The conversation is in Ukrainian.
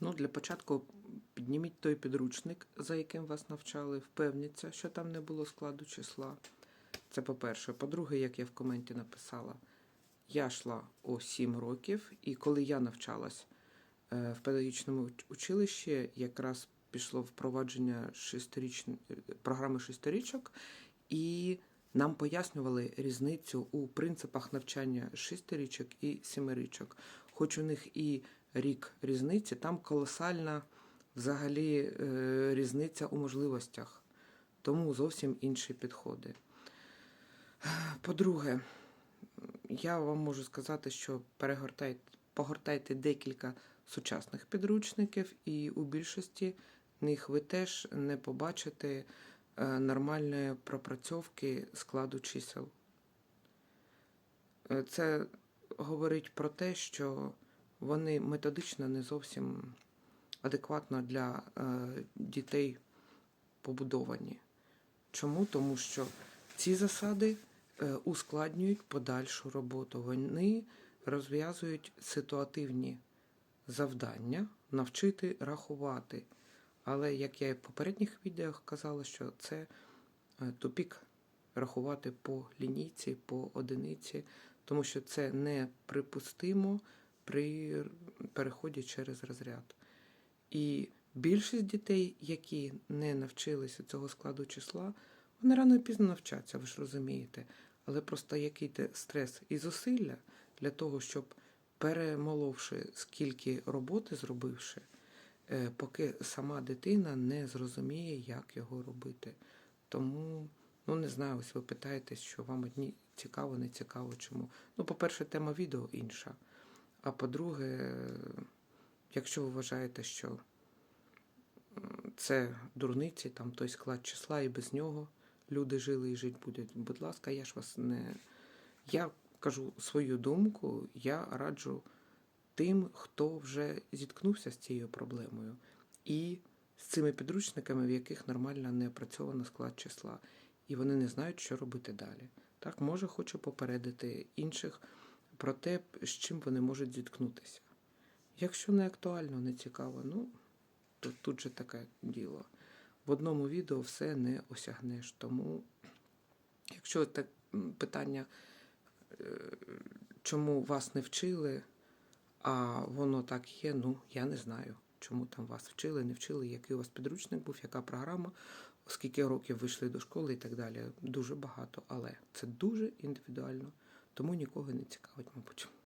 Ну, для початку підніміть той підручник, за яким вас навчали, впевніться, що там не було складу числа. Це по-перше. По-друге, як я в коменті написала, я йшла о 7 років, і коли я навчалась е, в педагогічному училищі, якраз пішло впровадження шестиріч... програми шесторічок, і нам пояснювали різницю у принципах навчання шестирічок і семирічок. Хоч у них і рік різниці, там колосальна взагалі е, різниця у можливостях, тому зовсім інші підходи. По-друге, я вам можу сказати, що перегортайте, погортайте декілька сучасних підручників, і у більшості них ви теж не побачите е, нормальної пропрацьовки складу чисел. Е, Це говорить про те, що вони методично не зовсім адекватно для е, дітей побудовані. Чому? Тому що ці засади е, ускладнюють подальшу роботу. Вони розв'язують ситуативні завдання навчити рахувати. Але як я і в попередніх відео казала, що це е, тупік рахувати по лінійці, по одиниці, тому що це неприпустимо при переході через розряд. І більшість дітей, які не навчилися цього складу числа, вони рано і пізно навчаться, ви ж розумієте. Але просто який те стрес і зусилля для того, щоб перемоловши скільки роботи зробивши, е, поки сама дитина не зрозуміє, як його робити. Тому, ну не знаю, ось ви питаєтесь, що вам одні цікаво, не цікаво, чому. Ну, по-перше, тема відео інша. А по-друге, якщо ви вважаєте, що це дурниці, там той склад числа, і без нього люди жили і жити будуть. Будь ласка, я ж вас не. Я кажу свою думку, я раджу тим, хто вже зіткнувся з цією проблемою, і з цими підручниками, в яких нормально не опрацьовано склад числа, і вони не знають, що робити далі. Так, може, хочу попередити інших про те, з чим вони можуть зіткнутися. Якщо не актуально, не цікаво, ну то тут же таке діло. В одному відео все не осягнеш. Тому, якщо так питання, е, чому вас не вчили, а воно так є, ну я не знаю, чому там вас вчили, не вчили, який у вас підручник був, яка програма, скільки років ви йшли до школи і так далі. Дуже багато, але це дуже індивідуально, тому нікого не цікавить, мабуть.